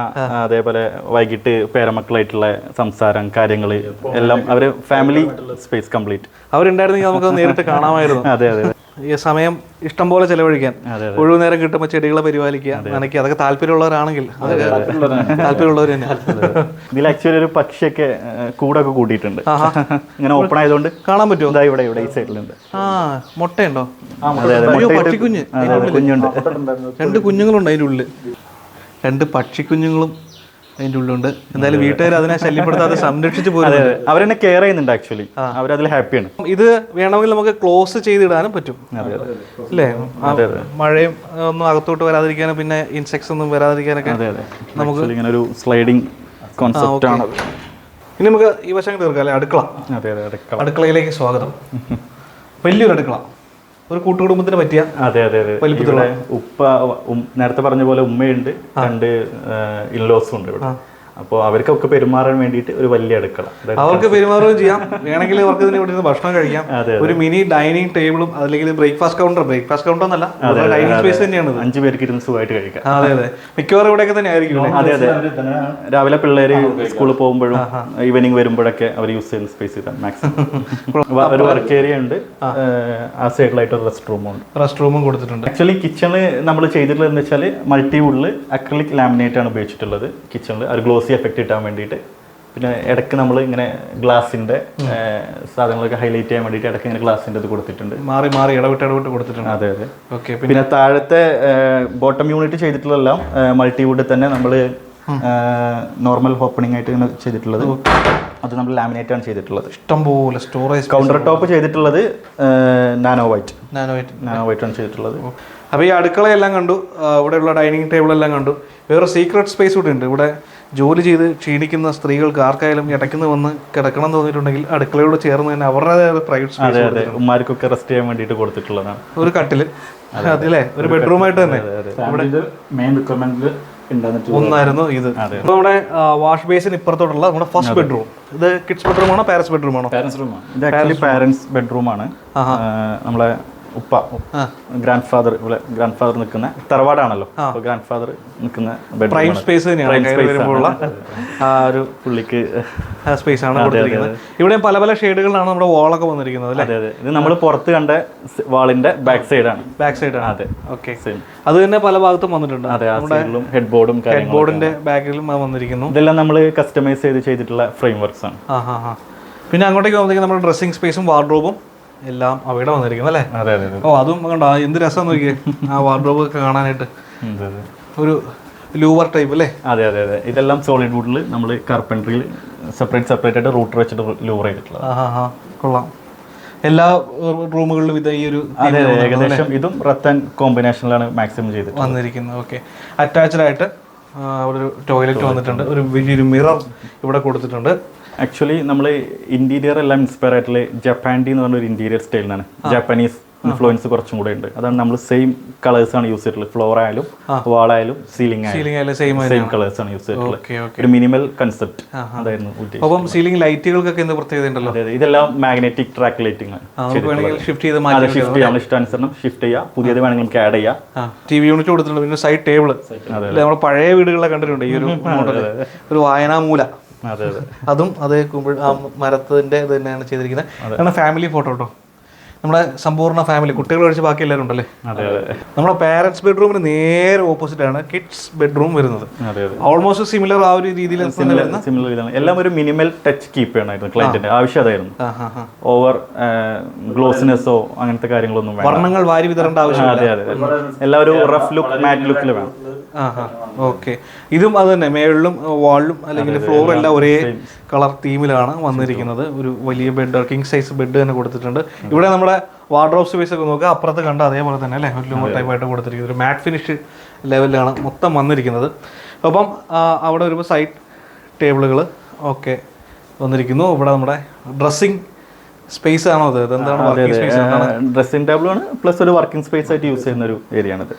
അതേപോലെ വൈകിട്ട് പേരമക്കളായിട്ടുള്ള സംസാരം കാര്യങ്ങൾ എല്ലാം അവർ ഫാമിലി സ്പേസ് കംപ്ലീറ്റ് അവരുണ്ടായിരുന്നെങ്കിൽ നമുക്ക് നേരിട്ട് കാണാമായിരുന്നു. അതെ അതെ ഈ സമയം ഇഷ്ടം പോലെ ചെലവഴിക്കാൻ ഒഴിവ് നേരം കിട്ടുമ്പോൾ ചെടികളെ പരിപാലിക്കുക നനയ്ക്കുക അതൊക്കെ താല്പര്യമുള്ളവരാണെങ്കിൽ അതൊക്കെ താല്പര്യമുള്ളവർ തന്നെ. ഇതിൽ ആക്ച്വലി ഒരു പക്ഷിയൊക്കെ കൂടൊക്കെ കൂട്ടിയിട്ടുണ്ട്. ഇങ്ങനെ ഓപ്പൺ ആയതുകൊണ്ട് കാണാൻ പറ്റുമോ? ഇതാ ഇവിടെ ഇവിടെ ഈ സൈഡിലുണ്ട് ആ മുട്ടയുണ്ടോ? കുഞ്ഞുണ്ട് രണ്ട് കുഞ്ഞുങ്ങളുണ്ട് അതിന്റെ ഉള്ളിൽ. രണ്ട് പക്ഷിക്കുഞ്ഞുങ്ങളും അതിന്റെ ഉള്ളുണ്ട്. എന്തായാലും വീട്ടുകാർ അതിനെ ശല്യപ്പെടുത്താതെ സംരക്ഷിച്ച് പോകുന്നത് അവരെന്നെ കെയർ ചെയ്യുന്നുണ്ട് ആക്ച്വലി അവരതിൽ ഹാപ്പിയാണ് ഇത് വേണമെങ്കിൽ നമുക്ക് ക്ലോസ് ചെയ്തിടാനും പറ്റും. അല്ലേ? മഴയും ഒന്നും അകത്തോട്ട് വരാതിരിക്കാനും പിന്നെ ഇൻസെക്ട്സ് ഒന്നും വരാതിരിക്കാനൊക്കെ നമുക്ക് ഇങ്ങനെ ഒരു സ്ലൈഡിങ് കോൺസെപ്റ്റ് ആണ് ഇനി നമുക്ക് ഈ വശം തീർക്കാം അല്ലേ? അടുക്കള. അതെ അതെ അടുക്കള. അടുക്കളയിലേക്ക് സ്വാഗതം. വലിയൊരു അടുക്കള. ഒരു കൂട്ടുകുടുംബത്തിന് പറ്റിയ അതെ അതെ അതെ. ഉപ്പ നേരത്തെ പറഞ്ഞ പോലെ ഉമ്മയുണ്ട് രണ്ട് ഇൻലോസും ഉണ്ട് ഇവിടെ. അപ്പോൾ അവർക്കൊക്കെ പെരുമാറാൻ വേണ്ടിയിട്ട് ഒരു വലിയ അടുക്കള. അവർക്ക് പെരുമാറുകയും ചെയ്യാം. വേണമെങ്കിൽ അവർക്ക് ഇതിന് ഇവിടെ ഭക്ഷണം കഴിക്കാം. ഒരു മിനി ഡൈനിങ് ടേബിളും അല്ലെങ്കിൽ ബ്രേക്ക്ഫാസ്റ്റ് കൗണ്ടർ. ബ്രേക്ക്ഫാസ്റ്റ് കൗണ്ടർ എന്നല്ല ഡൈനിങ് സ്പേസ് തന്നെയാണ് അഞ്ച് പേർക്ക് ഇരുന്ന് സുഖമായിട്ട് കഴിക്കാം. അതെ അതെ. മിക്കവാറും ഇവിടെയൊക്കെ തന്നെ ആയിരിക്കും അതെ. അതെ രാവിലെ പിള്ളേര് സ്കൂളിൽ പോകുമ്പോഴും ഈവനിങ് വരുമ്പോഴൊക്കെ അവർ യൂസ് ചെയ്യുന്ന സ്പേസ് ഇതാണ് മാക്സിമം. ഒരു വർക്ക് ഏരിയ ഉണ്ട്. ആ. സൈഡിലായിട്ട് ഒരു റെസ്റ്റ് റൂമും ഉണ്ട്. റെസ്റ്റ് റൂമും കൊടുത്തിട്ടുണ്ട്. ആക്ച്വലി കിച്ചണ് നമ്മൾ ചെയ്തിട്ടുള്ളത് എന്ന് വെച്ചാൽ മൾട്ടി വുഡിൽ അക്രലിക് ലാമിനേറ്റ് ആണ് ഉപയോഗിച്ചിട്ടുള്ളത് കിച്ചണിൽ ഒരു ഗ്ലോസി എഫക്റ്റ് കിട്ടാൻ വേണ്ടിയിട്ട്. പിന്നെ ഇടയ്ക്ക് നമ്മൾ ഇങ്ങനെ ഗ്ലാസിന്റെ സാധനങ്ങളൊക്കെ ഹൈലൈറ്റ് ചെയ്യാൻ വേണ്ടിയിട്ട് ഇടയ്ക്ക് ഇങ്ങനെ ഗ്ലാസിന്റെ ഇത് കൊടുത്തിട്ടുണ്ട്. മാറി മാറി ഇടവിട്ട് ഇടവിട്ട് കൊടുത്തിട്ടുണ്ട്. അതെ അതെ. ഓക്കെ പിന്നെ താഴത്തെ ബോട്ടം യൂണിറ്റ് ചെയ്തിട്ടുള്ളതെല്ലാം മൾട്ടി വുഡ് തന്നെ നമ്മൾ നോർമൽ ഓപ്പണിംഗ് ആയിട്ട് ഇങ്ങനെ ചെയ്തിട്ടുള്ളത്. അത് നമ്മൾ ലാമിനേറ്റ് ആണ് ചെയ്തിട്ടുള്ളത്. ഇഷ്ടംപോലെ സ്റ്റോറേജ് കൗണ്ടർ ടോപ്പ് ചെയ്തിട്ടുള്ളത് nano white nano white nano white ആണ് ചെയ്തിട്ടുള്ളത്. അപ്പോൾ ഈ അടുക്കളയെല്ലാം കണ്ടു ഇവിടെയുള്ള ഡൈനിങ് ടേബിൾ എല്ലാം കണ്ടു. വേറെ സീക്രട്ട് സ്പേസ് കൂടെ ഉണ്ട്. ഇവിടെ ജോലി ചെയ്ത് ക്ഷീണിക്കുന്ന സ്ത്രീകൾക്ക് ആർക്കായാലും ഇടയ്ക്കുന്ന് വന്ന് കിടക്കണം എന്ന് തോന്നിയിട്ടുണ്ടെങ്കിൽ അടുക്കളയോട് ചേർന്ന് തന്നെ അവരുടേതായ പ്രൈവറ്റ് അതെ അതെ. ഉമ്മാർക്കൊക്കെ റെസ്റ്റ് ചെയ്യാൻ വേണ്ടിയിട്ട് കൊടുത്തിട്ടുള്ളതാണ്. ഒരു കട്ടിൽ. അതില്ലേ ഒരു ബെഡ്റൂമായിട്ട് തന്നെ. മെയിൻ റിക്വയർമെന്റിൽ ഒന്നായിരുന്നു ഇത്. നമ്മുടെ വാഷ് ബേസിൻ ഇപ്പുറത്തോട്ടുള്ള നമ്മുടെ ഫസ്റ്റ് ബെഡ്റൂം ഇത് കിഡ്സ് ബെഡ്റൂം ആണോ പാരൻസ് ബെഡ്റൂം ആണോ? പാരൻസ് ബെഡ്റൂം പാരൻസ് ബെഡ്റൂമാണ് നമ്മളെ ഉപ്പ ഗ്രാൻഡ് ഫാദർ ഇവിടെ ഗ്രാൻഡ് ഫാദർ നിൽക്കുന്ന തറവാടാണല്ലോ. ഗ്രാൻഡ് ഫാദർ നിൽക്കുന്ന പ്രൈം സ്പേസ് ഒരു പുള്ളിക്ക് സ്പേസ് ആണ് ഇവിടെ പല പല ഷെയ്ഡുകളിലാണ് നമ്മുടെ വാളൊക്കെ വന്നിരിക്കുന്നത് അതെ അതെ. ഇത് നമ്മൾ പുറത്ത് കണ്ട വാളിന്റെ ബാക്ക് സൈഡ് ആണ്. ബാക്ക് സൈഡ് ആണ്. അതെ. ഓക്കെ അത് തന്നെ പല ഭാഗത്തും വന്നിട്ടുണ്ട്. അതെ ഹെഡ് ബോർഡും ഹെഡ് ബോർഡിന്റെ ബാക്കിലും വന്നിരിക്കുന്നു. ഇതെല്ലാം നമ്മൾ കസ്റ്റമൈസ് ചെയ്ത് ചെയ്തിട്ടുള്ള ഫ്രെയിം വർക്ക്സ് ആണ് പിന്നെ അങ്ങോട്ടേക്ക് വന്നിരിക്കുന്ന നമ്മുടെ ഡ്രസ്സിംഗ് സ്പേസും വാർഡ്രോബും എല്ലാം അവിടെ വന്നിരിക്കുന്നത് അല്ലേ? അതെ അതെ ഓ അതും കണ്ട? എന്ത് രസം നോക്കിയേ? ആ വാർഡ്രോബ് ഒക്കെ കാണാനായിട്ട്. ഒരു ലൂവർ ടൈപ്പ് അല്ലേ? അതെ അതെ അതെ. ഇതെല്ലാം സോളിഡ് വുഡിൽ നമ്മൾ കാർപ്പൻട്രിയിൽ സെപ്പറേറ്റ് സെപ്പറേറ്റ് ആയിട്ട് റൂട്ടർ വെച്ചിട്ട് ലൂവർ ചെയ്തിട്ടുള്ളത്. ആ ഹാ ഹാ. കൊള്ളാം. എല്ലാ റൂമുകളിലും ഇത് ഈ ഒരു ഏകദേശം ഇതും റത്തൻ കോമ്പിനേഷനിലാണ് മാക്സിമം ചെയ്ത് വന്നിരിക്കുന്നത്. ഓക്കെ അറ്റാച്ച്ഡ് ആയിട്ട് അവിടെ ഒരു ടോയ്ലറ്റ് വന്നിട്ടുണ്ട്. ഒരു വലിയൊരു മിറർ ഇവിടെ കൊടുത്തിട്ടുണ്ട്. ആക്ച്വലി നമ്മൾ ഇന്റീരിയർ എല്ലാം ഇൻസ്പയർ ആയിട്ടുള്ള ജപ്പാൻഡി എന്ന് പറഞ്ഞ ഒരു ഇന്റീരിയർ സ്റ്റൈലിനാണ് ജാപ്പനീസ് ഇൻഫ്ലുവൻസ് കുറച്ചും കൂടെ ഉണ്ട്. അതാണ് നമ്മൾ സെയിം കളേഴ്സ് ആണ് യൂസ് ചെയ്തിട്ടുള്ളത്. ഫ്ലോർ ആയാലും വാളായാലും സീലിംഗ് ആയാലും സെയിം കളേഴ്സ് ആണ് യൂസ് ചെയ്തിട്ടുള്ളത്. ഒരു മിനിമൽ കൺസെപ്റ്റ് അതായിരുന്നു അപ്പം സീലിംഗ് ലൈറ്റുകൾക്കൊക്കെ എന്ത് പ്രത്യേകത ഉണ്ടല്ലോ? അതെ ഇതെല്ലാം മാഗ്നറ്റിക് ട്രാക്ക് ലൈറ്റിംഗ് ആണ് ഷിഫ്റ്റ് ചെയ്ത് മാറ്റി ഷിഫ്റ്റ് ചെയ്യാം ഇഷ്ടാനുസരണം ഷിഫ്റ്റ് ചെയ്യാം. പുതിയത് വേണമെങ്കിൽ ആഡ് ചെയ്യാം. ടി വി യൂണിറ്റ് കൊടുത്തിട്ടുണ്ട്. പിന്നെ സൈഡ് ടേബിൾ നമ്മൾ പഴയ വീടുകളിലെ കണ്ടിട്ടുണ്ട്. ഈ ഒരു ഒരു വായനാമൂല. അതെ അതെ. കുമ്പിൾ ആ മരത്തിന്റെ ഇത് തന്നെയാണ് ചെയ്തിരിക്കുന്നത്. അതാണ് ഫാമിലി ഫോട്ടോ കേട്ടോ നമ്മുടെ സമ്പൂർണ ഫാമിലി കുട്ടികൾ ഒഴിച്ച് ബാക്കി എല്ലാവരും ഉണ്ടല്ലേ? അതെ അതെ. നമ്മുടെ പാരന്റ്സ് ബെഡ്റൂമിന് നേരെ ഓപ്പോസിറ്റ് ആണ് കിഡ്സ് ബെഡ്റൂം വരുന്നത്. അതെ അതെ. ഓൾമോസ്റ്റ് സിമിലർ ആ ഒരു രീതിയിൽ സിമിലർ ഇതാണ്. എല്ലാം ഒരു മിനിമൽ ടച്ച് കീപ്പ് ചെയ്യണമായിരുന്നു ക്ലയന്റിന്റെ ആവശ്യം അതായിരുന്നു. ഓവർ ഗ്ലോസിനെസ്സോ അങ്ങനത്തെ കാര്യങ്ങളൊന്നും വേണം വർണങ്ങൾ വാരി വിതരേണ്ട ആവശ്യമില്ല. എല്ലാവരും റഫ് ലുക്ക് മാറ്റ് ലുക്കിൽ വേണം. ഓക്കെ. ഇതും അത് തന്നെ മേളിലും വാളിലും അല്ലെങ്കിൽ ഫ്ലോർ എല്ലാം ഒരേ കളർ തീമിലാണ് വന്നിരിക്കുന്നത്. ഒരു വലിയ ബെഡ് കിങ് സൈസ് ബെഡ് തന്നെ കൊടുത്തിട്ടുണ്ട്. ഇവിടെ നമ്മുടെ വാർഡ്രോബ് സ്പേസ് ഒക്കെ നോക്കുക അപ്പുറത്ത് കണ്ട അതേപോലെ തന്നെ അല്ലേ? ഒരു ലൂമർ ടൈപ്പ് ആയിട്ട് കൊടുത്തിരിക്കുന്നത്. ഒരു മാറ്റ് ഫിനിഷ് ലെവലിലാണ് മൊത്തം വന്നിരിക്കുന്നത്. അപ്പം അവിടെ ഒരു സൈഡ് ടേബിളുകൾ ഒക്കെ വന്നിരിക്കുന്നു. ഇവിടെ നമ്മുടെ ഡ്രസ്സിങ് സ്പേസ് ആണോ അത്? എന്താണ്? ഡ്രസ്സിംഗ് ടേബിൾ ആണ് പ്ലസ് ഒരു വർക്കിംഗ് സ്പേസ് ആയിട്ട് യൂസ് ചെയ്യുന്ന ഒരു ഏരിയ ആണിത്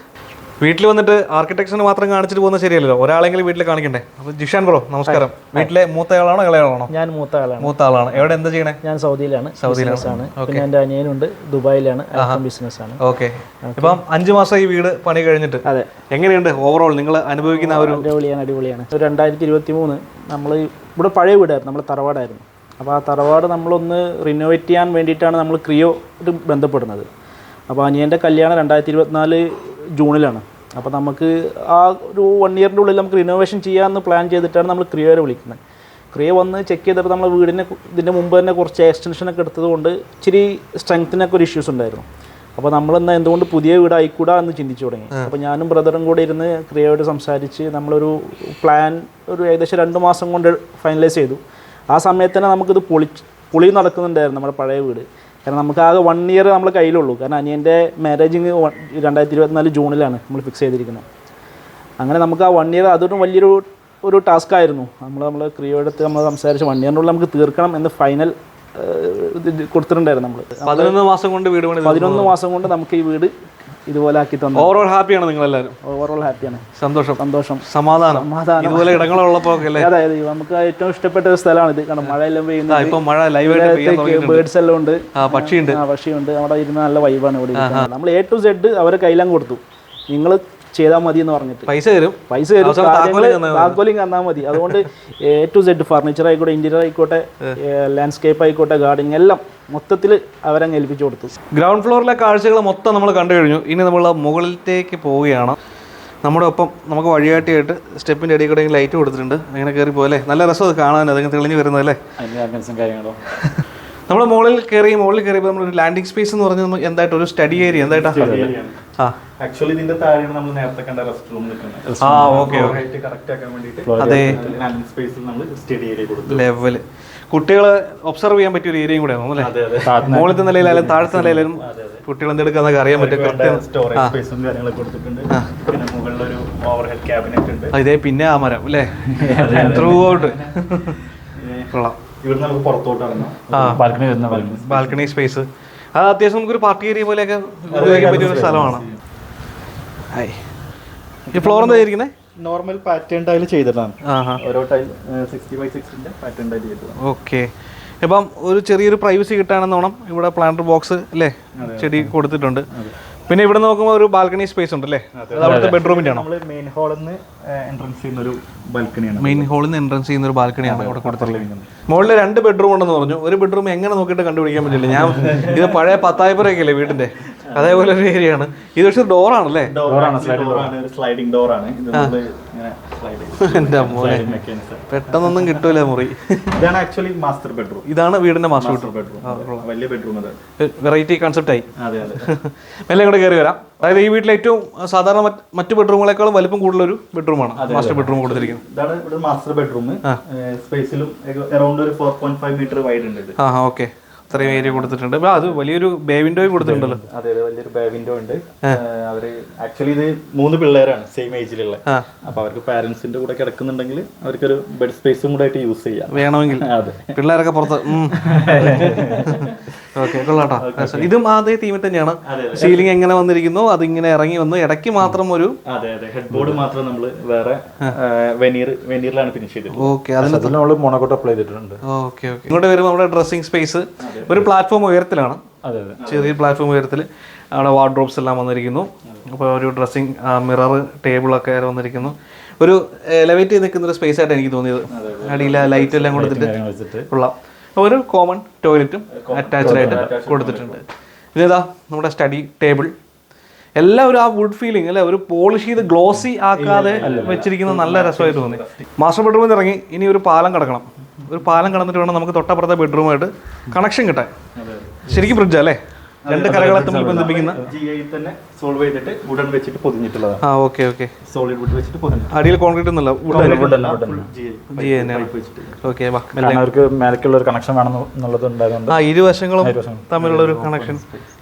വീട്ടിൽ വന്നിട്ട് ആർക്കിടെക്ചറിന് മാത്രം കാണിച്ചിട്ട് പോകുന്ന ശരിയല്ലല്ലോ. ഒരാളെങ്കിലും വീട്ടിൽ കാണിക്കണ്ടേ? അപ്പൊ ജിഷാൻ ബ്രോ നമസ്കാരം. വീട്ടിലെ മൂത്ത ആളാണോ ഇളയാളാണോ? ഞാൻ മൂത്ത ആളാണ് മൂത്ത ആളാണ് എവിടെ എന്താ ചെയ്യണേ? ഞാൻ സൗദിയിലാണ്. സൗദിയിലാണ്. പിന്നെ എന്റെ അനിയനുണ്ട് ദുബായിലാണ്. ബിസിനസ് ആണ് ഓക്കെ. ഇപ്പം അഞ്ചു മാസം ഈ വീട് പണി കഴിഞ്ഞിട്ട് അതെ. എങ്ങനെയുണ്ട് ഓവറോൾ നിങ്ങൾ അനുഭവിക്കുന്ന ഒരു അടിപൊളിയാണ് അടിപൊളിയാണ്. രണ്ടായിരത്തി ഇരുപത്തി മൂന്ന് നമ്മൾ ഇവിടെ പഴയ വീടായിരുന്നു നമ്മൾ തറവാടായിരുന്നു. അപ്പോൾ ആ തറവാട് നമ്മളൊന്ന് റിനോവേറ്റ് ചെയ്യാൻ വേണ്ടിയിട്ടാണ് നമ്മൾ ക്രിയോ ബന്ധപ്പെടുന്നത്. അപ്പോൾ അനിയന്റെ കല്യാണം രണ്ടായിരത്തി ഇരുപത്തിനാല് ജൂണിലാണ്. അപ്പോൾ നമുക്ക് ആ ഒരു വൺ ഇയറിന്റെ ഉള്ളിൽ നമുക്ക് റിനോവേഷൻ ചെയ്യാമെന്ന് പ്ലാൻ ചെയ്തിട്ടാണ് നമ്മൾ ക്രിയയെ വിളിക്കുന്നത്. ക്രിയ വന്ന് ചെക്ക് ചെയ്തപ്പോൾ നമ്മൾ വീടിനെ ഇതിന്റെ മുമ്പ് തന്നെ കുറച്ച് എക്സ്റ്റൻഷനൊക്കെ എടുത്തതുകൊണ്ട് ഇച്ചിരി സ്ട്രെങ്ത്തിനൊക്കെ ഒരു ഇഷ്യൂസ് ഉണ്ടായിരുന്നു. അപ്പോൾ നമ്മൾ നമ്മളെന്നാൽ എന്തുകൊണ്ട് പുതിയ വീട് ആയിക്കൂടാ എന്ന് ചിന്തിച്ചു തുടങ്ങി. അപ്പോൾ ഞാനും ബ്രദറും കൂടെ ഇരുന്ന് ക്രിയയോട് സംസാരിച്ച് നമ്മളൊരു പ്ലാൻ ഒരു ഏകദേശം രണ്ട് മാസം കൊണ്ട് ഫൈനലൈസ് ചെയ്തു. ആ സമയത്ത് തന്നെ നമുക്കിത് പൊളി പൊളി നടക്കുന്നുണ്ടായിരുന്നു നമ്മുടെ പഴയ വീട്. കാരണം നമുക്ക് ആകെ വൺ ഇയർ നമ്മൾ കയ്യിലുള്ളൂ. കാരണം അനിയന്റെ മാരേജിങ് രണ്ടായിരത്തി ഇരുപത്തിനാല് ജൂണിലാണ് നമ്മൾ ഫിക്സ് ചെയ്തിരിക്കുന്നത്. അങ്ങനെ നമുക്ക് ആ വൺ ഇയർ അതൊരു വലിയൊരു ഒരു ടാസ്ക് ആയിരുന്നു. നമ്മൾ നമ്മൾ ക്രിയോ എടുത്ത് നമ്മൾ സംസാരിച്ച് വൺ ഇയറിനുള്ളിൽ നമുക്ക് തീർക്കണം എന്ന് ഫൈനൽ കൊടുത്തിട്ടുണ്ടായിരുന്നു നമ്മൾ പതിനൊന്ന് മാസം കൊണ്ട് വീട് പതിനൊന്ന് മാസം കൊണ്ട് നമുക്ക് ഈ വീട് ഇതുപോലെ ആക്കി തന്നു ഓവറോൾ ഹാപ്പിയാണ് നിങ്ങളെല്ലാവരും. ഓവറോൾ ഹാപ്പിയാണ് സന്തോഷം. സന്തോഷം. സമാധാനം. സമാധാനം. ഇതുപോലെ ഇടങ്ങളുള്ളപ്പോൾ അതായത് നമുക്ക് ഏറ്റവും ഇഷ്ടപ്പെട്ട ഒരു സ്ഥലമാണ് ഇത് കാരണം മഴയെല്ലാം ആ, പെയ്യുന്നത് ഇപ്പൊ മഴ ലൈവായിട്ട് ബേർഡ്സ് എല്ലാം ഉണ്ട്. പക്ഷിയുണ്ട്. പക്ഷിയുണ്ട്. അവിടെ ഇരുന്ന് നല്ല വൈബാണ് ഇവിടെ നമ്മൾ എ ടു സെഡ് അവരെ കയ്യിലും കൊടുത്തു. നിങ്ങൾ ചെയ്താൽ മതി എന്ന് പറഞ്ഞിട്ട്. പൈസ തരും. പൈസ തരും. താക്കോലിങ് തന്നാൽ മതി. അതുകൊണ്ട് എ ടു സെഡ് ഫർണിച്ചർ ആയിക്കോട്ടെ ഇന്റീരിയർ ആയിക്കോട്ടെ ലാൻഡ്സ്കേപ്പ് ആയിക്കോട്ടെ ഗാർഡനിങ് എല്ലാം മൊത്തത്തിൽ അവരങ്ങ് ഏൽപ്പിച്ചു കൊടുത്തു. ഗ്രൗണ്ട് ഫ്ലോറിലെ കാഴ്ചകൾ മൊത്തം നമ്മൾ കണ്ടു കഴിഞ്ഞു. ഇനി നമ്മൾ മുകളിലേക്ക് പോവുകയാണ്. നമ്മുടെ ഒപ്പം നമുക്ക് വഴികാട്ടിയായിട്ട് സ്റ്റെപ്പിന്റെ അടിയിൽ കൂടെ ലൈറ്റ് കൊടുത്തിട്ടുണ്ട്. അങ്ങനെ കയറി പോലെ നല്ല രസം അത് കാണാൻ. അതിങ്ങനെ തെളിഞ്ഞു വരുന്നതല്ലേ അതിന്റെ കാര്യങ്ങളോ കാര്യങ്ങളും. നമ്മൾ മുകളിൽ കയറി മുകളിൽ കയറിയപ്പോൾ നമ്മളൊരു ലാൻഡിംഗ് സ്പേസ് എന്ന് പറഞ്ഞാൽ നമ്മൾ എന്തായിട്ട് ഒരു സ്റ്റഡി ഏരിയ എന്തായിട്ടാ? ആ. ആക്ച്വലി ഇതിന്റെ താഴെയാണ് നമ്മൾ നേരത്തെ കണ്ട റെസ്റ്റ് റൂം നിൽക്കുന്നത്. ആ ഓക്കെ കറക്റ്റ് ആക്കാൻ വേണ്ടിയിട്ട് അതെ ലാൻഡിംഗ് സ്പേസിൽ നമ്മൾ സ്റ്റഡി ഏരിയ കൊടുത്തു. ലെവൽ കുട്ടികളെ ഒബ്സർവ് ചെയ്യാൻ പറ്റിയ ഒരു ഏരിയയും കൂടെ അല്ലേ? മുകളിലത്തെ നിലയിലായാലും താഴത്തെ നിലയിലും കുട്ടികൾ എന്തെടുക്കാന്നൊക്കെ അറിയാൻ പറ്റും. സ്റ്റോറേജ് സ്പേസും കാര്യങ്ങളൊക്കെ കൊടുത്തിട്ടുണ്ട്. പിന്നെ മുകളിലൊരു ഓവർ ഹെഡ് ക്യാബിനറ്റ് ഉണ്ട് ഇതേ പിന്നെ ആ മരം അല്ലേ? ത്രൂ ഔട്ട് കൊള്ളാം. ഇവിടുന്ന് നമുക്ക് പുറത്തോട്ട് ഇറങ്ങാം. ബാൽക്കണി വരുന്ന ബാൽക്കണി ബാൽക്കണി സ്പേസ് അത് അത്യാവശ്യം നമുക്കൊരു പാർട്ടി ഏരിയ പോലെയൊക്കെ ഉപയോഗിക്കാൻ പറ്റിയ ഒരു സ്ഥലമാണ്. ഹായ്. ഈ ഫ്ലോർ എന്താ ഇരിക്കുന്നത് നോർമൽ പാറ്റേൺ ടൈൽ ചെയ്തിട്ടാണ്. ഓരോ ടൈൽ സിക്സ്റ്റി ബൈ സിക്സിന്റെ പാറ്റേൺ ടൈൽ ചെയ്തതാണ് ഓക്കെ. ഇപ്പം ഒരു ചെറിയൊരു പ്രൈവസി കിട്ടാണെന്നോണം ഇവിടെ പ്ലാന്റർ ബോക്സ് അല്ലേ? ചെടി കൊടുത്തിട്ടുണ്ട്. പിന്നെ ഇവിടെ നോക്കുമ്പോൾ ഒരു ബാൽക്കണി സ്പേസ് ഉണ്ട് അല്ലേ അവിടുത്തെ ബെഡ്റൂമിന്റെ ആണ് മെയിൻ ഹാളിൽ നിന്ന് എൻട്രൻസ് ചെയ്യുന്ന ഒരു ബാൽക്കണിയാണ്. മെയിൻ ഹാളിൽ നിന്ന് എൻട്രൻസ് ചെയ്യുന്ന ഒരു ബാൽക്കണിയാണ് ഇവിടെ കൊടുത്തിട്ടുള്ളത്. മുകളിൽ രണ്ട് ബെഡ്റൂം ഉണ്ടെന്ന് പറഞ്ഞു. ഒരു ബെഡ്റൂം എങ്ങനെ നോക്കിയിട്ട് കണ്ടുപിടിക്കാൻ പറ്റില്ല. ഞാൻ ഇത് പഴയ പത്തായപ്പുറയൊക്കെ അല്ലേ വീടിന്റെ അതേപോലെ ഒരു ഏരിയ ആണ് ഇത് പക്ഷേ ഡോറാണല്ലേ? ഡോറാണ് സ്ലൈഡിംഗ് ഡോറാണ് ഇത് നമ്മൾ ഇങ്ങനെ സ്ലൈഡ് ചെയ്ത് എന്റെ മോനെ പെട്ടെന്നൊന്നും കിട്ടൂല മുറി. ഇതാണ് ആക്ച്വലി മാസ്റ്റർ ബെഡ്റൂം ഇതാണ് വീടിന്റെ മാസ്റ്റർ ബെഡ്റൂം ബെഡ്റൂം വലിയ ബെഡ്റൂം വെറൈറ്റി കൺസെപ്റ്റ് ആയി. അതെ അതെ. മെല്ലെ കൂടെ കയറി വരാം. അതായത് ഈ വീട്ടിലെ ഏറ്റവും സാധാരണ മറ്റ് ബെഡ്റൂമുകളെക്കാളും വലിപ്പം കൂടുതലൊരു ബെഡ്റൂമാണ് മാസ്റ്റർ ബെഡ്റൂം കൊടുത്തിരിക്കുന്നത്. ഇതാണ് ഇവിടെ മാസ്റ്റർ ബെഡ്റൂം സ്പേസിലും അറൗണ്ട് ഒരു four point five metre wide ഉണ്ട് ഇത്. ആ ഓക്കെ അത്രയും ഏരിയ കൊടുത്തിട്ടുണ്ട്. അത് വലിയൊരു ബേ വിൻഡോയും കൊടുത്തിട്ടുണ്ടല്ലോ. അതെ അതെ വലിയൊരു ബേ വിൻഡോ ഉണ്ട്. അവർ ആക്ച്വലി ഇത് മൂന്ന് പിള്ളേരാണ് സെയിം ഏജിലുള്ള. അപ്പൊ അവർക്ക് പാരന്റ്സിന്റെ കൂടെ കിടക്കുന്നുണ്ടെങ്കിൽ അവർക്കൊരു ബെഡ് സ്പേസും കൂടെ ആയിട്ട് യൂസ് ചെയ്യാം. വേണമെങ്കിൽ. അതെ. പിള്ളേരൊക്കെ പുറത്ത് ഓക്കെ കൊള്ളാട്ടോ. ഇതും അതേ തീമിൽ തന്നെയാണ്. സീലിംഗ് എങ്ങനെ വന്നിരിക്കുന്നു അതിങ്ങനെ ഇറങ്ങി വന്നു. ഇടയ്ക്ക് മാത്രം ഒരു അതെ അതെ. ഹെഡ് ബോർഡ് മാത്രം നമ്മൾ വേറെ വെനീർ വെനീറിലാണ് ഫിനിഷ് ചെയ്തിട്ടുള്ളത്. ഓക്കെ അതിനകത്ത് നമ്മൾ മോണോക്കോട്ട് അപ്ലൈ ചെയ്തിട്ടുണ്ട്. Okay okay. ഇങ്ങോട്ട് വരുമ്പോൾ നമ്മുടെ ഡ്രസ്സിംഗ് സ്പേസ് ഒരു പ്ലാറ്റ്ഫോം ഉയരത്തിലാണ്. ചെറിയ പ്ലാറ്റ്ഫോം ഉയരത്തിൽ അവിടെ വാർഡ്രോബ്സ് എല്ലാം വന്നിരിക്കുന്നു. അപ്പോൾ ഒരു ഡ്രസ്സിംഗ് മിറർ ടേബിളൊക്കെ വന്നിരിക്കുന്നു. ഒരു എലവേറ്റ് ചെയ്ത് നിൽക്കുന്ന ഒരു സ്പേസ് ആയിട്ട് എനിക്ക് തോന്നിയത്. അടിയിൽ ലൈറ്റ് എല്ലാം കൊടുത്തിട്ട് കൊള്ളാം. ഒരു കോമൺ ടോയ്ലറ്റും അറ്റാച്ച്ഡ് ആയിട്ട് കൊടുത്തിട്ടുണ്ട്. ഇതേതാ? നമ്മുടെ സ്റ്റഡി ടേബിൾ എല്ലാം ഒരു ആ വുഡ് ഫീലിംഗ് അല്ലെ? ഒരു പോളിഷ് ചെയ്ത് ഗ്ലോസി ആക്കാതെ വെച്ചിരിക്കുന്ന നല്ല രസമായി തോന്നി. മാസ്റ്റർ ബെഡ്റൂമിൽ നിന്ന് ഇറങ്ങി ഇനി ഒരു പാലം കിടക്കണം. ഒരു പാലം കടന്നിട്ട് വേണം നമുക്ക് തൊട്ടപ്പുറത്തെ ബെഡ്റൂമായിട്ട് കണക്ഷൻ കിട്ടാൻ. ശരിക്കും ഫ്രിഡ്ജ് അല്ലേ? രണ്ട് കരകളെ തമ്മിൽ ബന്ധിപ്പിക്കുന്ന. ജി ഐ തന്നെ സോൾവ് ചെയ്തിട്ട് വുഡൻ വെച്ചിട്ട് പൊതിഞ്ഞിട്ടുള്ളത് ആ ഓക്കെ ഓക്കെ. സോളിഡ് വുഡ് വെച്ചിട്ട് പൊതിഞ്ഞു അടിയിൽ കോൺക്രീറ്റ് ഒന്നുമില്ല ഓക്കെ അവർക്ക് മേലേക്കുള്ള ഒരു കണക്ഷൻ വേണം എന്നുള്ളത് ഉണ്ടായതുകൊണ്ട്. ആ ഇരുവശങ്ങളും തമ്മിലുള്ള ഒരു കണക്ഷൻ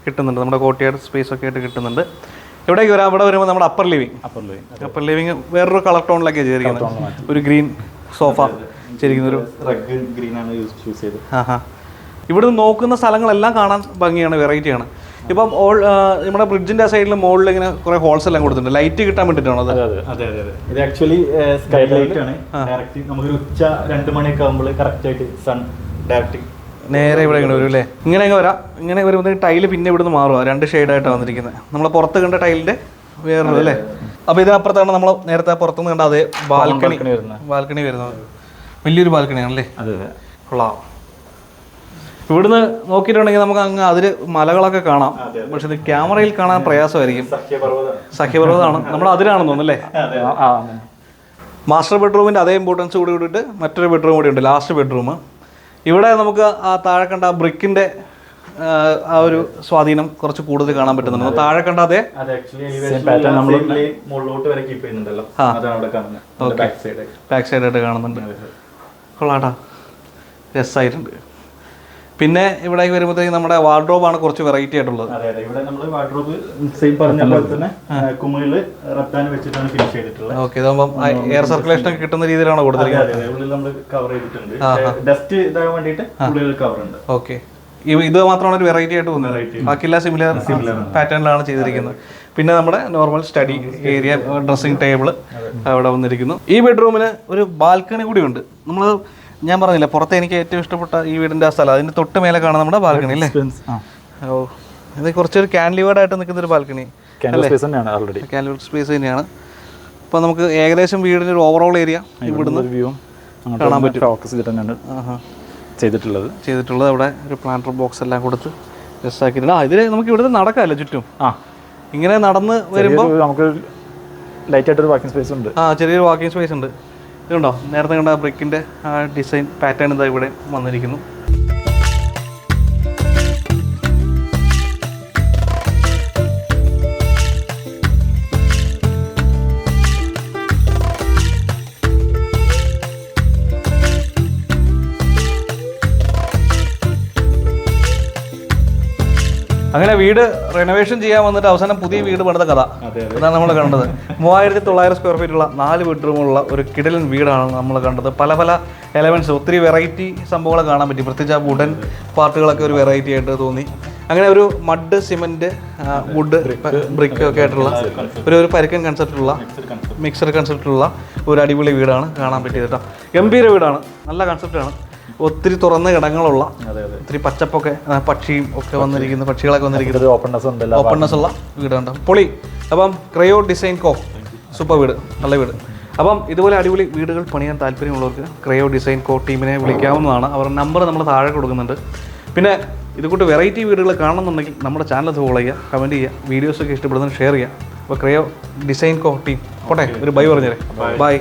കിട്ടുന്നുണ്ട്. നമ്മുടെ കോട്ടയാട് സ്പേസ് ഒക്കെ ആയിട്ട് കിട്ടുന്നുണ്ട്. ഇവിടേക്ക് വരാം? അവിടെ വരുമ്പോൾ നമ്മുടെ അപ്പർ ലിവിങ് അപ്പോൾ അപ്പർ ലിവിങ് വേറൊരു കളർ ടോണിലൊക്കെ ചെയ്തിരിക്കുന്നത്. ഒരു ഗ്രീൻ സോഫ ചെയ്തിരിക്കുന്ന ഒരു ഗ്രീൻ ആണ് യൂസ് ചൂസ് ചെയ്തത്. ആഹാ. ഇവിടുന്ന് നോക്കുന്ന സ്ഥലങ്ങളെല്ലാം കാണാൻ ഭംഗിയാണ് വെറൈറ്റിയാണ്. ഇപ്പം ഓൾ നമ്മുടെ ബ്രിഡ്ജിന്റെ സൈഡിൽ മുകളിൽ ഇങ്ങനെ കുറെ ഹോൾസ് എല്ലാം കൊടുത്തിട്ടുണ്ട്. ലൈറ്റ് കിട്ടാൻ വേണ്ടിട്ടാണ് അതെ? അതെ അതെ ഇത് ആക്ച്വലി സ്കൈ ലൈറ്റ് ആണ്. ഡയറക്റ്റ് ഉച്ച രണ്ട് മണിയൊക്കെ ആകുമ്പോൾ കറക്റ്റ് ആയിട്ട് സൺ ഡയറക്റ്റ് നേരെ ഇവിടെ ഇങ്ങനെ വരും അല്ലേ ഇങ്ങനെ അങ്ങ് വരാം. ഇങ്ങനെ വരുമ്പോൾ ടൈൽ പിന്നെ ഇവിടുന്ന് മാറുക രണ്ട് ഷെയ്ഡായിട്ടാണ് വന്നിരിക്കുന്നത് നമ്മൾ പുറത്ത് കണ്ട ടൈലിന്റെ വേറൊരു അല്ലേ? അപ്പോൾ ഇതിനപ്പുറത്താണ് നമ്മൾ നേരത്തെ പുറത്തുനിന്ന് കണ്ട അതേ ബാൽക്കണി. ബാൽക്കണി വരുന്നത്. വലിയൊരു ബാൽക്കണിയാണല്ലേ അതെ അതെ. കൊള്ളാം. ഇവിടുന്ന് നോക്കിയിട്ടുണ്ടെങ്കിൽ നമുക്ക് അങ്ങ് അതിൽ മലകളൊക്കെ കാണാം. പക്ഷെ ഇത് ക്യാമറയിൽ കാണാൻ പ്രയാസമായിരിക്കും. സഖ്യപർവതം. സഖ്യപർവതമാണ്. നമ്മൾ അതിലാണെന്ന് തോന്നുന്നു അല്ലേ ആ, മാസ്റ്റർ ബെഡ്റൂമിന്റെ അതേ ഇമ്പോർട്ടൻസ് കൂടി കൂടിയിട്ട് മറ്റൊരു ബെഡ്റൂം കൂടി ഉണ്ട് ലാസ്റ്റ് ബെഡ്റൂം ഇവിടെ നമുക്ക് ആ താഴെ കണ്ട ആ ബ്രിക്കിന്റെ ആ ഒരു സ്വാധീനം കുറച്ച് കൂടുതൽ കാണാൻ പറ്റുന്നുണ്ട്. താഴെ കണ്ട അതേ? അത് ആക്ച്വലി pattern നമ്മൾ മുകളിലോട്ട് വരെ കീപ്പ് ചെയ്യുന്നുണ്ടല്ലോ. അതാണ് അവിടെ കാണുന്നത്. ബാക്ക് സൈഡ് ബാക്ക് സൈഡായിട്ട് കാണുന്നുണ്ട്. കൊള്ളാട്ടാ. രസമായിട്ടുണ്ട് പിന്നെ ഇവിടെ വരുമ്പോഴത്തേക്ക് നമ്മുടെ വാർഡ്രോബ് ആണ് കുറച്ച് വെറൈറ്റി ആയിട്ടുള്ളത്. അതെ അതെ. ഇവിടെ നമ്മൾ വാർഡ്രോബ് സെയിം പറഞ്ഞ പോലെ തന്നെ കുമിളിൽ റബ്ബാൻ വെച്ചിട്ടാണ് ഫിനിഷ് ചെയ്തിട്ടുള്ളത്. ഓക്കെ ഇതാകുമ്പോൾ എയർ സർക്കുലേഷൻ ഒക്കെ കിട്ടുന്ന രീതിയിലാണ് കൊടുത്തിരിക്കുന്നത്? അതെ ഉള്ളിൽ നമ്മൾ കവർ ചെയ്തിട്ടുണ്ട്. ഡസ്റ്റ് ഇതാകാൻ വേണ്ടിയിട്ട് ഉള്ളിൽ കവർ ഉണ്ട്. ഓക്കെ. ഇത് മാത്രമാണ് ഒരു വെറൈറ്റി ആയിട്ട് തോന്നുന്നത്. ബാക്കിയെല്ലാം സിമിലർ പാറ്റേണിലാണ് ചെയ്തിരിക്കുന്നത്. പിന്നെ നമ്മുടെ normal study area dressing table അവിടെ വന്നിരിക്കുന്നു. ഈ ബെഡ്റൂമിന് ഒരു ബാൽക്കണി കൂടി ഉണ്ട്. നമ്മൾ ഞാൻ പറഞ്ഞില്ല പുറത്ത് എനിക്ക് ഏറ്റവും ഇഷ്ടപ്പെട്ട ഈ വീടിന്റെ ആ സ്ഥലം. അതിന്റെ തൊട്ട് മേലെ കാണാൻ നമ്മുടെ ബാൽക്കണി അല്ലേ? ഓ ഇത് കുറച്ചൊരു കാൻലിവേഡ് ആയിട്ട് നിൽക്കുന്ന ഒരു ബാൽക്കണി ക്യാൻവസ് സ്പേസ് തന്നെയാണ് ഓൾറെഡി ക്യാൻലിവേർഡ് സ്പേസ് തന്നെയാണ്. അപ്പോൾ നമുക്ക് ഏകദേശം വീടിന്റെ ഒരു ഓവറോൾ ഏരിയ ഇവിടുന്ന് കാണാൻ പറ്റും. ഫോക്കസ് ചെയ്തിട്ടുണ്ട്. ചെയ്തിട്ടുള്ളത്. ചെയ്തിട്ടുള്ളത് അവിടെ ഒരു പ്ലാന്റർ ബോക്സ് എല്ലാം കൊടുത്ത് ആക്കിയിട്ടുണ്ട് ആ ഇതിൽ നമുക്ക് ഇവിടുന്ന് നടക്കാമല്ലോ ചുറ്റും. ആ. ഇങ്ങനെ നടന്ന് വരുമ്പോൾ നമുക്ക് ലൈറ്റ് ആയിട്ടൊരു വാക്കിംഗ് സ്പേസ് ഉണ്ട്. ആ ചെറിയൊരു വാക്കിംഗ് സ്പേസ് ഉണ്ട്. ഇതുണ്ടോ? നേരത്തെ കണ്ട ബ്രിക്കിന്റെ ആ ഡിസൈൻ പാറ്റേൺ ഇതാ ഇവിടെ വന്നിരിക്കുന്നു. അങ്ങനെ വീട് റെനോവേഷൻ ചെയ്യാൻ വന്നിട്ട് അവസാനം പുതിയ വീട് പണിത കഥ. അതാണ് നമ്മൾ കണ്ടത്. മൂവായിരത്തി തൊള്ളായിരം സ്ക്വയർ ഫീറ്റ് ഉള്ള നാല് ബെഡ്റൂമുള്ള ഒരു കിടലൻ വീടാണ് നമ്മൾ കണ്ടത്. പല പല എലമെന്റ്സ് ഒത്തിരി വെറൈറ്റി സംഭവങ്ങൾ കാണാൻ പറ്റി. പ്രത്യേകിച്ച് ആ വുഡൻ പാർട്ടുകളൊക്കെ ഒരു വെറൈറ്റി ആയിട്ട് തോന്നി. അങ്ങനെ ഒരു മഡ് സിമെന്റ് വുഡ് ബ്രിക്ക് ഒക്കെ ആയിട്ടുള്ള ഒരു ഒരു പരുക്കൻ കൺസെപ്റ്റുള്ള മിക്സഡ് കൺസെപ്റ്റുള്ള ഒരു അടിപൊളി വീടാണ് കാണാൻ പറ്റിയത് കേട്ടോ. ഗംഭീര വീടാണ്. നല്ല കൺസെപ്റ്റാണ് ഒത്തിരി തുറന്ന ഇടങ്ങളുള്ള ഒത്തിരി പച്ചപ്പൊക്കെ പക്ഷിയും ഒക്കെ വന്നിരിക്കുന്ന പക്ഷികളൊക്കെ വന്നിരിക്കുന്നത് ഓപ്പൺനെസ് ഓപ്പൺനെസ് ഉള്ള വീടുണ്ട് പൊളി. അപ്പം ക്രയോ ഡിസൈൻ കോ സൂപ്പർ വീട്. നല്ല വീട്. അപ്പം ഇതുപോലെ അടിപൊളി വീടുകൾ പണിയാൻ താല്പര്യമുള്ളവർക്ക് ക്രയോ ഡിസൈൻ കോ ടീമിനെ വിളിക്കാവുന്നതാണ്. അവരുടെ നമ്പർ നമ്മൾ താഴെ കൊടുക്കുന്നുണ്ട്. പിന്നെ ഇതുകൂട്ട് വെറൈറ്റി വീടുകൾ കാണുന്നുണ്ടെങ്കിൽ നമ്മുടെ ചാനൽ ഫോളോ ചെയ്യുക കമന്റ് ചെയ്യുക വീഡിയോസൊക്കെ ഇഷ്ടപ്പെടുന്നതിന് ഷെയർ ചെയ്യുക. അപ്പോൾ ക്രയോ ഡിസൈൻ കോ ടീം പോട്ടെ? ഒരു ബൈ പറഞ്ഞേരെ ബൈ